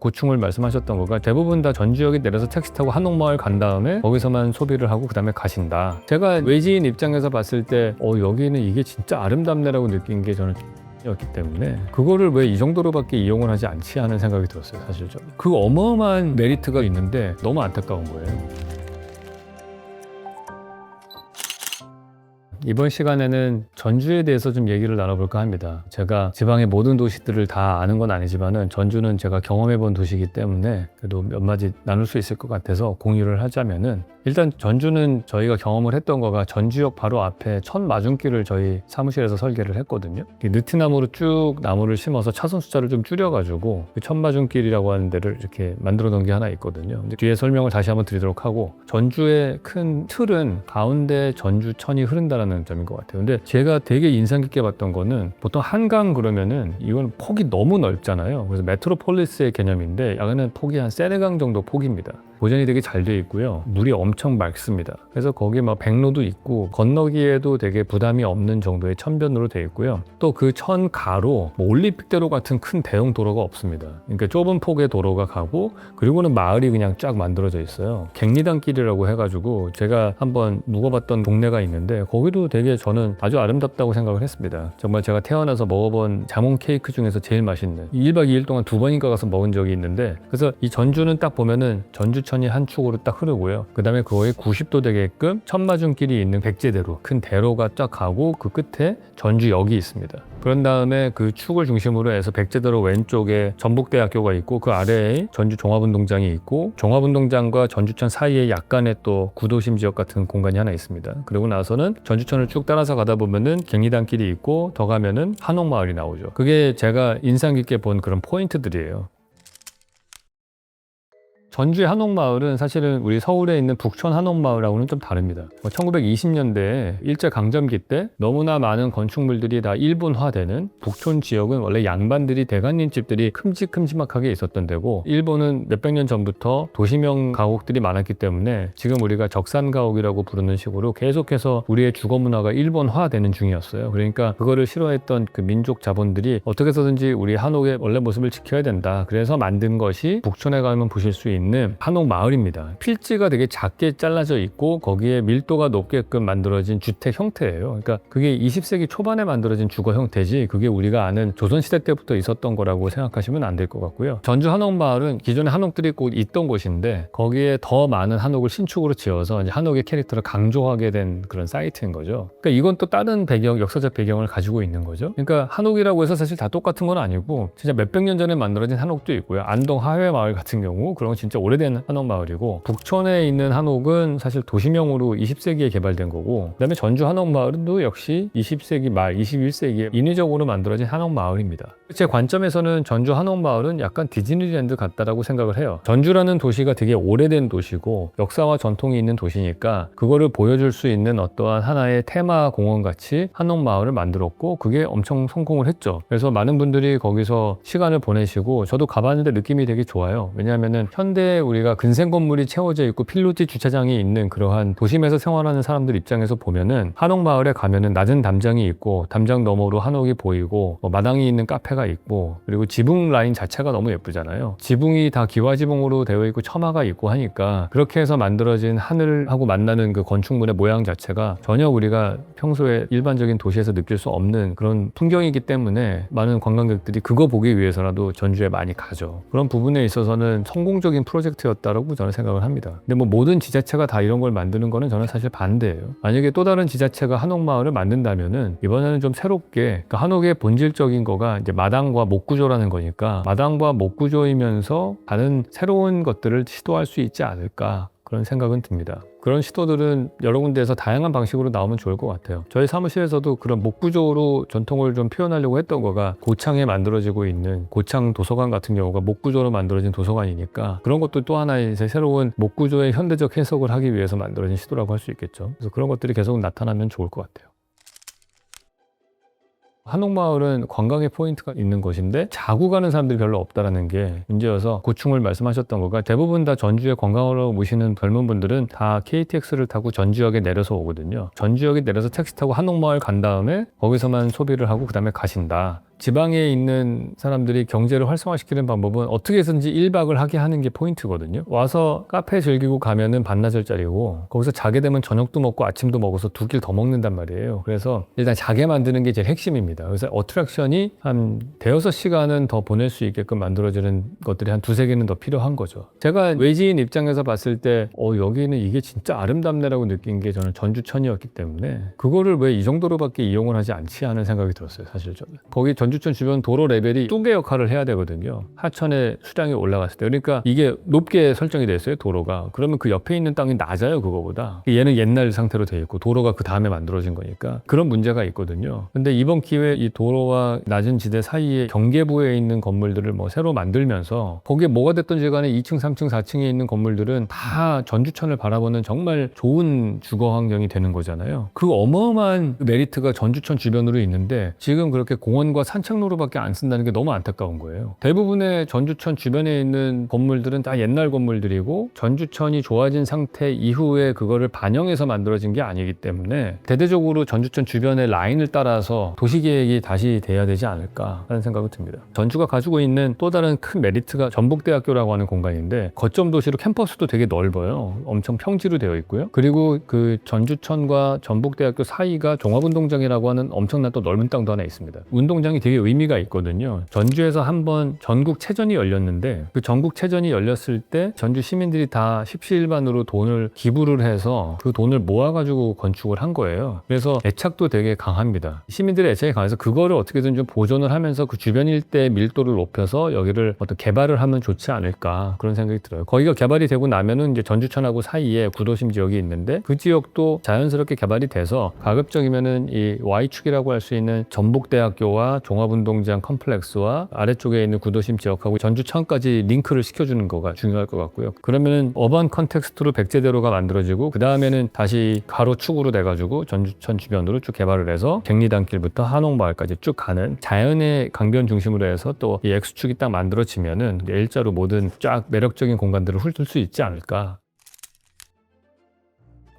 고충을 말씀하셨던 거가 대부분 다 전주역에 내려서 택시 타고 한옥마을 간 다음에 거기서만 소비를 하고 그 다음에 가신다. 제가 외지인 입장에서 봤을 때 어, 여기는 이게 진짜 아름답네라고 느낀 게 저는 였기 때문에 그거를 왜 이 정도로밖에 이용을 하지 않지 하는 생각이 들었어요 사실 저는 그 어마어마한 메리트가 있는데 너무 안타까운 거예요 이번 시간에는 전주에 대해서 좀 얘기를 나눠볼까 합니다. 제가 지방의 모든 도시들을 다 아는 건 아니지만은 전주는 제가 경험해본 도시이기 때문에 그래도 몇 마디 나눌 수 있을 것 같아서 공유를 하자면은 일단 전주는 저희가 경험을 했던 거가 전주역 바로 앞에 첫 마중길을 저희 사무실에서 설계를 했거든요. 이 느티나무로 쭉 나무를 심어서 차선 숫자를 좀 줄여가지고 그첫 마중길이라고 하는 데를 이렇게 만들어 놓은 게 하나 있거든요. 뒤에 설명을 다시 한번 드리도록 하고 전주의 큰 틀은 가운데 전주천이 흐른다 라는 점인 것 같아요. 근데 제가 되게 인상 깊게 봤던 거는 보통 한강 그러면은 이건 폭이 너무 넓잖아요. 그래서 메트로폴리스의 개념인데 야간은 폭이 한 세네강 정도 폭입니다. 보존이 되게 잘 돼 있고요. 물이 엄청 맑습니다. 그래서 거기 막 백로도 있고 건너기에도 되게 부담이 없는 정도의 천변으로 돼 있고요. 또 그 천 가로 뭐 올림픽대로 같은 큰 대형 도로가 없습니다. 그러니까 좁은 폭의 도로가 가고 그리고는 마을이 그냥 쫙 만들어져 있어요. 갱리단길이라고 해가지고 제가 한번 묵어봤던 동네가 있는데 거기도 되게 저는 아주 아름답다고 생각을 했습니다. 정말 제가 태어나서 먹어본 자몽 케이크 중에서 제일 맛있는 1박 2일 동안 두 번인가 가서 먹은 적이 있는데 그래서 이 전주는 딱 보면은 전주 천이 한 축으로 딱 흐르고요. 그 다음에 그거에 90도 되게끔 천마중길이 있는 백제대로 큰 대로가 쫙 가고 그 끝에 전주역이 있습니다. 그런 다음에 그 축을 중심으로 해서 백제대로 왼쪽에 전북대학교가 있고 그 아래에 전주 종합운동장이 있고 종합운동장과 전주천 사이에 약간의 또 구도심 지역 같은 공간이 하나 있습니다. 그리고 나서는 전주천을 쭉 따라서 가다 보면은 갱리단길이 있고 더 가면은 한옥마을이 나오죠. 그게 제가 인상 깊게 본 그런 포인트들이에요. 전주의 한옥마을은 사실은 우리 서울에 있는 북촌 한옥마을하고는 좀 다릅니다. 1920년대에 일제 강점기 때 너무나 많은 건축물들이 다 일본화되는 북촌 지역은 원래 양반들이 대관님 집들이 큼직큼직하게 있었던 데고 일본은 몇백 년 전부터 도시명 가옥들이 많았기 때문에 지금 우리가 적산 가옥이라고 부르는 식으로 계속해서 우리의 주거 문화가 일본화되는 중이었어요. 그러니까 그거를 싫어했던 그 민족 자본들이 어떻게 해서든지 우리 한옥의 원래 모습을 지켜야 된다. 그래서 만든 것이 북촌에 가면 보실 수 있는 한옥 마을입니다. 필지가 되게 작게 잘라져 있고 거기에 밀도가 높게끔 만들어진 주택 형태예요. 그러니까 그게 20세기 초반에 만들어진 주거 형태지 그게 우리가 아는 조선시대 때부터 있었던 거라고 생각하시면 안 될 것 같고요. 전주 한옥 마을은 기존에 한옥들이 꼭 있던 곳인데 거기에 더 많은 한옥을 신축으로 지어서 한옥의 캐릭터를 강조하게 된 그런 사이트인 거죠. 그러니까 이건 또 다른 배경, 역사적 배경을 가지고 있는 거죠. 그러니까 한옥이라고 해서 사실 다 똑같은 건 아니고 진짜 몇백 년 전에 만들어진 한옥도 있고요. 안동 하회 마을 같은 경우 그런 건 진짜 오래된 한옥 마을이고 북촌에 있는 한옥은 사실 도시명으로 20세기에 개발된 거고 그다음에 전주 한옥 마을도 역시 20세기 말 21세기에 인위적으로 만들어진 한옥 마을입니다. 제 관점에서는 전주 한옥 마을은 약간 디즈니랜드 같다라고 생각을 해요. 전주라는 도시가 되게 오래된 도시고 역사와 전통이 있는 도시니까 그거를 보여줄 수 있는 어떠한 하나의 테마 공원 같이 한옥 마을을 만들었고 그게 엄청 성공을 했죠. 그래서 많은 분들이 거기서 시간을 보내시고 저도 가봤는데 느낌이 되게 좋아요. 왜냐하면은 현대 우리가 근생 건물이 채워져 있고 필로티 주차장이 있는 그러한 도심에서 생활하는 사람들 입장에서 보면은 한옥 마을에 가면은 낮은 담장이 있고 담장 너머로 한옥이 보이고 뭐 마당이 있는 카페가 있고 그리고 지붕 라인 자체가 너무 예쁘잖아요. 지붕이 다 기와지붕으로 되어 있고 처마가 있고 하니까 그렇게 해서 만들어진 하늘하고 만나는 그 건축물의 모양 자체가 전혀 우리가 평소에 일반적인 도시에서 느낄 수 없는 그런 풍경이기 때문에 많은 관광객들이 그거 보기 위해서라도 전주에 많이 가죠. 그런 부분에 있어서는 성공적인 프로젝트였다라고 저는 생각을 합니다. 근데 뭐 모든 지자체가 다 이런 걸 만드는 거는 저는 사실 반대예요. 만약에 또 다른 지자체가 한옥마을을 만든다면은 이번에는 좀 새롭게 그 한옥의 본질적인 거가 이제 마당과 목구조라는 거니까 마당과 목구조이면서 다른 새로운 것들을 시도할 수 있지 않을까 그런 생각은 듭니다. 그런 시도들은 여러 군데에서 다양한 방식으로 나오면 좋을 것 같아요. 저희 사무실에서도 그런 목구조로 전통을 좀 표현하려고 했던 거가 고창에 만들어지고 있는 고창 도서관 같은 경우가 목구조로 만들어진 도서관이니까 그런 것도 또 하나의 새로운 목구조의 현대적 해석을 하기 위해서 만들어진 시도라고 할 수 있겠죠. 그래서 그런 것들이 계속 나타나면 좋을 것 같아요. 한옥마을은 관광의 포인트가 있는 곳인데 자고 가는 사람들이 별로 없다라는 게 문제여서 고충을 말씀하셨던 거가 대부분 다 전주에 관광하러 오시는 젊은 분들은 다 KTX를 타고 전주역에 내려서 오거든요. 전주역에 내려서 택시 타고 한옥마을 간 다음에 거기서만 소비를 하고 그 다음에 가신다. 지방에 있는 사람들이 경제를 활성화시키는 방법은 어떻게 해서든지 1박을 하게 하는 게 포인트거든요. 와서 카페 즐기고 가면은 반나절짜리고 거기서 자게 되면 저녁도 먹고 아침도 먹어서 두끼더 먹는단 말이에요. 그래서 일단 자게 만드는 게 제일 핵심입니다. 그래서 어트랙션이 한 대여섯 시간은 더 보낼 수 있게끔 만들어지는 것들이 한 두세 개는 더 필요한 거죠. 제가 외지인 입장에서 봤을 때 어, 여기는 이게 진짜 아름답네라고 느낀 게 저는 전주천이었기 때문에 그거를 왜 이 정도로밖에 이용을 하지 않지 하는 생각이 들었어요. 사실 저는. 거기 전 주천 주변 도로 레벨이 뚜개 역할을 해야 되거든요. 하천의 수량이 올라갔을 때. 그러니까 이게 높게 설정이 됐어요. 도로가. 그러면 그 옆에 있는 땅이 낮아요. 그거보다. 얘는 옛날 상태로 돼 있고 도로가 그 다음에 만들어진 거니까 그런 문제가 있거든요. 근데 이번 기회에 이 도로와 낮은 지대 사이에 경계부에 있는 건물들을 뭐 새로 만들면서 거기에 뭐가 됐든지 간에 2층, 3층, 4층에 있는 건물들은 다 전주천을 바라보는 정말 좋은 주거 환경이 되는 거잖아요. 그 어마어마한 메리트가 전주천 주변으로 있는데 지금 그렇게 공원과 산책로로밖에 안 쓴다는 게 너무 안타까운 거예요. 대부분의 전주천 주변에 있는 건물들은 다 옛날 건물들이고 전주천이 좋아진 상태 이후에 그거를 반영해서 만들어진 게 아니기 때문에 대대적으로 전주천 주변의 라인을 따라서 도시계획이 다시 돼야 되지 않을까 하는 생각이 듭니다. 전주가 가지고 있는 또 다른 큰 메리트가 전북대학교라고 하는 공간인데 거점 도시로 캠퍼스도 되게 넓어요. 엄청 평지로 되어 있고요. 그리고 그 전주천과 전북대학교 사이가 종합운동장이라고 하는 엄청난 또 넓은 땅도 하나 있습니다. 운동장이 되게 의미가 있거든요. 전주에서 한번 전국 체전이 열렸는데 그 전국 체전이 열렸을 때 전주 시민들이 다 십시일반으로 돈을 기부를 해서 그 돈을 모아가지고 건축을 한 거예요. 그래서 애착도 되게 강합니다. 시민들의 애착이 강해서 그거를 어떻게든 좀 보존을 하면서 그 주변 일대 밀도를 높여서 여기를 어떤 개발을 하면 좋지 않을까 그런 생각이 들어요. 거기가 개발이 되고 나면은 이제 전주천하고 사이에 구도심 지역이 있는데 그 지역도 자연스럽게 개발이 돼서 가급적이면은 이 Y축이라고 할 수 있는 전북대학교와 종 합운동장 컴플렉스와 아래쪽에 있는 구도심 지역하고 전주 천까지 링크를 시켜주는 거가 중요할 것 같고요. 그러면은 어반 컨텍스트로 백제대로가 만들어지고 그 다음에는 다시 가로축으로 돼가지고 전주천 주변으로 쭉 개발을 해서 갱리단길부터 한옥마을까지 쭉 가는 자연의 강변 중심으로 해서 또 이 X축이 딱 만들어지면은 일자로 모든 쫙 매력적인 공간들을 훑을 수 있지 않을까.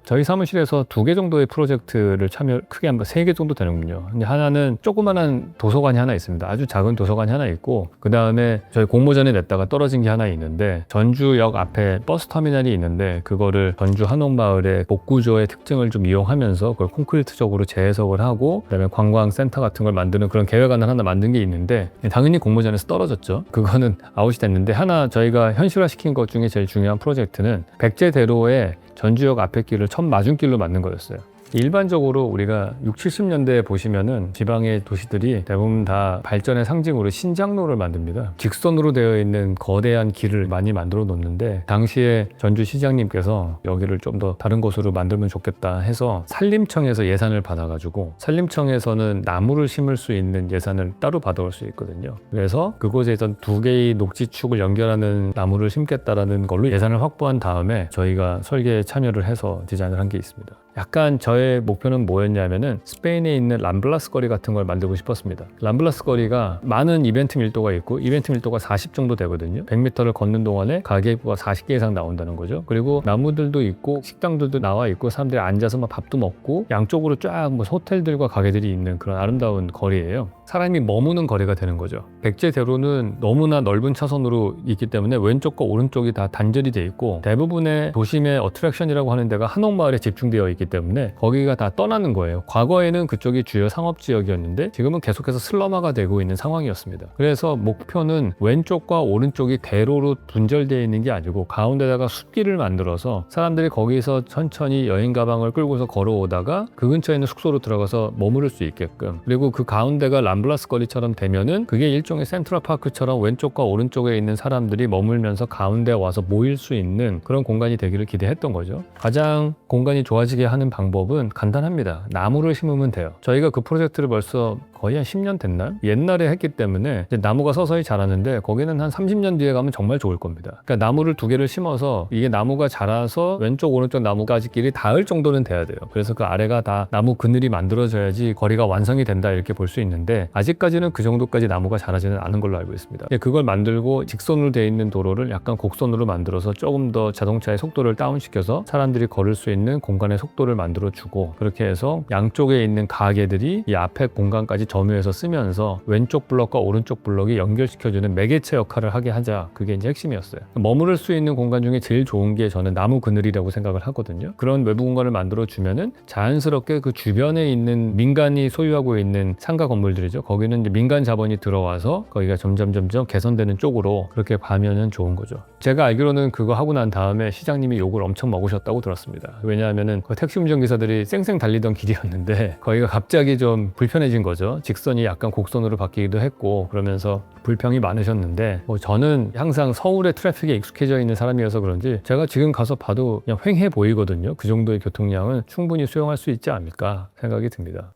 저희 사무실에서 두 개 정도의 프로젝트를 참여 크게 한번 세개 정도 되는군요. 근데 하나는 조그만한 도서관이 하나 있습니다. 아주 작은 도서관이 하나 있고 그 다음에 저희 공모전에 냈다가 떨어진 게 하나 있는데 전주역 앞에 버스 터미널이 있는데 그거를 전주 한옥마을의 복구조의 특징을 좀 이용하면서 그걸 콘크리트적으로 재해석을 하고 그다음에 관광센터 같은 걸 만드는 그런 계획안을 하나 만든 게 있는데 당연히 공모전에서 떨어졌죠. 그거는 아웃이 됐는데 하나 저희가 현실화시킨 것 중에 제일 중요한 프로젝트는 백제대로에 전주역 앞에 길을 첫 맞은길로 만든 거였어요. 일반적으로 우리가 6, 70년대에 보시면은 지방의 도시들이 대부분 다 발전의 상징으로 신장로를 만듭니다. 직선으로 되어 있는 거대한 길을 많이 만들어 놓는데 당시에 전주 시장님께서 여기를 좀 더 다른 곳으로 만들면 좋겠다 해서 산림청에서 예산을 받아가지고 산림청에서는 나무를 심을 수 있는 예산을 따로 받아올 수 있거든요. 그래서 그곳에선 두 개의 녹지축을 연결하는 나무를 심겠다라는 걸로 예산을 확보한 다음에 저희가 설계에 참여를 해서 디자인을 한 게 있습니다. 약간 저의 목표는 뭐였냐면은 스페인에 있는 람블라스 거리 같은 걸 만들고 싶었습니다. 람블라스 거리가 많은 이벤트 밀도가 있고 이벤트 밀도가 40 정도 되거든요. 100m를 걷는 동안에 가게가 40개 이상 나온다는 거죠. 그리고 나무들도 있고 식당들도 나와 있고 사람들이 앉아서 막 밥도 먹고 양쪽으로 쫙 뭐 호텔들과 가게들이 있는 그런 아름다운 거리예요. 사람이 머무는 거리가 되는 거죠. 백제대로는 너무나 넓은 차선으로 있기 때문에 왼쪽과 오른쪽이 다 단절이 돼 있고 대부분의 도심의 어트랙션이라고 하는 데가 한옥마을에 집중되어 있기 때문에 거기가 다 떠나는 거예요. 과거에는 그쪽이 주요 상업 지역이었는데 지금은 계속해서 슬럼화가 되고 있는 상황이었습니다. 그래서 목표는 왼쪽과 오른쪽이 대로로 분절되어 있는 게 아니고 가운데다가 숲길을 만들어서 사람들이 거기서 천천히 여행 가방을 끌고서 걸어오다가 그 근처에 있는 숙소로 들어가서 머무를 수 있게끔 그리고 그 가운데가 람블라스 거리처럼 되면은 그게 일종의 센트럴 파크처럼 왼쪽과 오른쪽에 있는 사람들이 머물면서 가운데 와서 모일 수 있는 그런 공간이 되기를 기대했던 거죠. 가장 공간이 좋아지게 하는 방법은 간단합니다. 나무를 심으면 돼요. 저희가 그 프로젝트를 벌써 거의 한 10년 됐나? 옛날에 했기 때문에 나무가 서서히 자라는데 거기는 한 30년 뒤에 가면 정말 좋을 겁니다. 그러니까 나무를 두 개를 심어서 이게 나무가 자라서 왼쪽 오른쪽 나무까지끼리 닿을 정도는 돼야 돼요. 그래서 그 아래가 다 나무 그늘이 만들어져야지 거리가 완성이 된다 이렇게 볼 수 있는데 아직까지는 그 정도까지 나무가 자라지는 않은 걸로 알고 있습니다. 예, 그걸 만들고 직선으로 되어 있는 도로를 약간 곡선으로 만들어서 조금 더 자동차의 속도를 다운시켜서 사람들이 걸을 수 있는 공간의 속도 각도를 만들어 주고 그렇게 해서 양쪽에 있는 가게들이 이 앞에 공간까지 점유해서 쓰면서 왼쪽 블럭과 오른쪽 블럭이 연결시켜주는 매개체 역할을 하게 하자. 그게 이제 핵심이었어요. 머무를 수 있는 공간 중에 제일 좋은 게 저는 나무 그늘이라고 생각을 하거든요. 그런 외부 공간을 만들어 주면은 자연스럽게 그 주변에 있는 민간이 소유하고 있는 상가 건물들이죠. 거기는 이제 민간 자본이 들어와서 거기가 점점 점점 개선되는 쪽으로 그렇게 가면은 좋은 거죠. 제가 알기로는 그거 하고 난 다음에 시장님이 욕을 엄청 먹으셨다고 들었습니다. 왜냐하면은 그 택시 운전 기사들이 쌩쌩 달리던 길이었는데 거기가 갑자기 좀 불편해진 거죠. 직선이 약간 곡선으로 바뀌기도 했고 그러면서 불평이 많으셨는데 뭐 저는 항상 서울의 트래픽에 익숙해져 있는 사람이어서 그런지 제가 지금 가서 봐도 그냥 휑해 보이거든요. 그 정도의 교통량은 충분히 수용할 수 있지 않을까 생각이 듭니다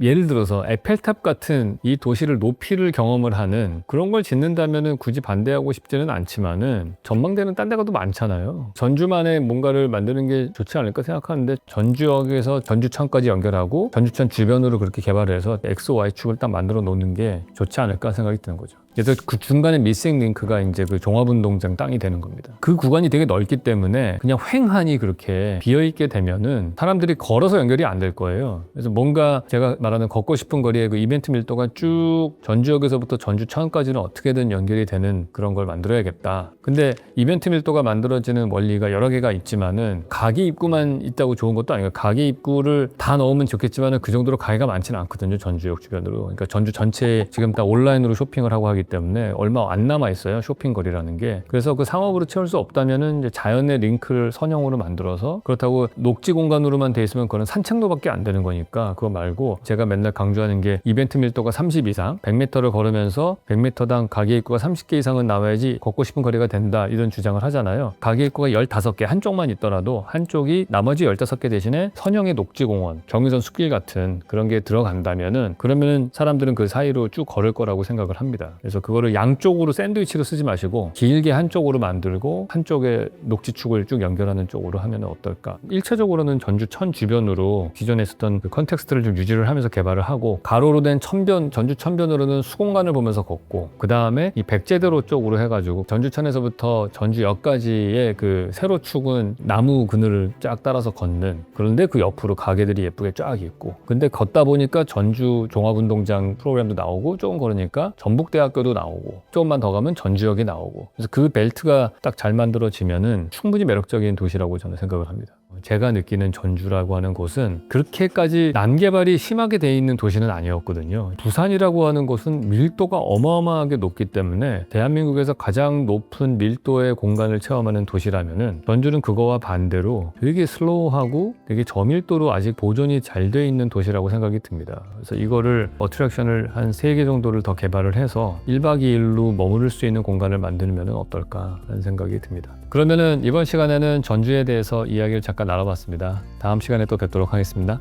예를 들어서 에펠탑 같은 이 도시를 높이를 경험을 하는 그런 걸 짓는다면은 굳이 반대하고 싶지는 않지만은 전망대는 딴 데 가도 많잖아요. 전주만의 뭔가를 만드는 게 좋지 않을까 생각하는데 전주역에서 전주천까지 연결하고 전주천 주변으로 그렇게 개발을 해서 X, Y 축을 딱 만들어 놓는 게 좋지 않을까 생각이 드는 거죠. 그래서 그 중간에 미싱 링크가 이제 그 종합운동장 땅이 되는 겁니다. 그 구간이 되게 넓기 때문에 그냥 횡하니 그렇게 비어 있게 되면은 사람들이 걸어서 연결이 안 될 거예요. 그래서 뭔가 제가 말하는 걷고 싶은 거리에 그 이벤트 밀도가 쭉 전주역에서부터 전주천까지는 어떻게든 연결이 되는 그런 걸 만들어야겠다. 근데 이벤트 밀도가 만들어지는 원리가 여러 개가 있지만은 가게 입구만 있다고 좋은 것도 아니고 가게 입구를 다 넣으면 좋겠지만은 그 정도로 가게가 많지는 않거든요. 전주역 주변으로. 그러니까 전주 전체에 지금 다 온라인으로 쇼핑을 하고 하기 때문에 얼마 안 남아 있어요 쇼핑거리라는 게. 그래서 그 상업으로 채울 수 없다면은 이제 자연의 링크를 선형으로 만들어서 그렇다고 녹지 공간으로만 돼 있으면 그거는 산책로밖에 안 되는 거니까 그거 말고 제가 맨날 강조하는 게 이벤트 밀도가 30 이상 100m를 걸으면서 100m당 가게 입구가 30개 이상은 나와야지 걷고 싶은 거리가 된다 이런 주장을 하잖아요. 가게 입구가 15개 한쪽만 있더라도 한쪽이 나머지 15개 대신에 선형의 녹지 공원 경의선 숲길 같은 그런 게 들어간다면은 그러면은 사람들은 그 사이로 쭉 걸을 거라고 생각을 합니다. 그래서 그거를 양쪽으로 샌드위치로 쓰지 마시고 길게 한쪽으로 만들고 한쪽에 녹지축을 쭉 연결하는 쪽으로 하면 어떨까? 일차적으로는 전주 천 주변으로 기존에 있었던 그 컨텍스트를 좀 유지를 하면서 개발을 하고 가로로 된 천변 전주 천변으로는 수공간을 보면서 걷고 그 다음에 이 백제대로 쪽으로 해가지고 전주천에서부터 전주역까지의 그 세로 축은 나무 그늘을 쫙 따라서 걷는 그런데 그 옆으로 가게들이 예쁘게 쫙 있고 근데 걷다 보니까 전주 종합운동장 프로그램도 나오고 조금 걸으니까 전북대학교 도 나오고 조금만 더 가면 전주역이 나오고 그래서 그 벨트가 딱 잘 만들어지면은 충분히 매력적인 도시라고 저는 생각을 합니다. 제가 느끼는 전주라고 하는 곳은 그렇게까지 난개발이 심하게 돼 있는 도시는 아니었거든요. 부산이라고 하는 곳은 밀도가 어마어마하게 높기 때문에 대한민국에서 가장 높은 밀도의 공간을 체험하는 도시라면은 전주는 그거와 반대로 되게 슬로우하고 되게 저밀도로 아직 보존이 잘 돼 있는 도시라고 생각이 듭니다. 그래서 이거를 어트랙션을 한 세 개 정도를 더 개발을 해서 1박 2일로 머무를 수 있는 공간을 만들면 어떨까 하는 생각이 듭니다. 그러면은 이번 시간에는 전주에 대해서 이야기를 잠깐 나눠봤습니다. 다음 시간에 또 뵙도록 하겠습니다.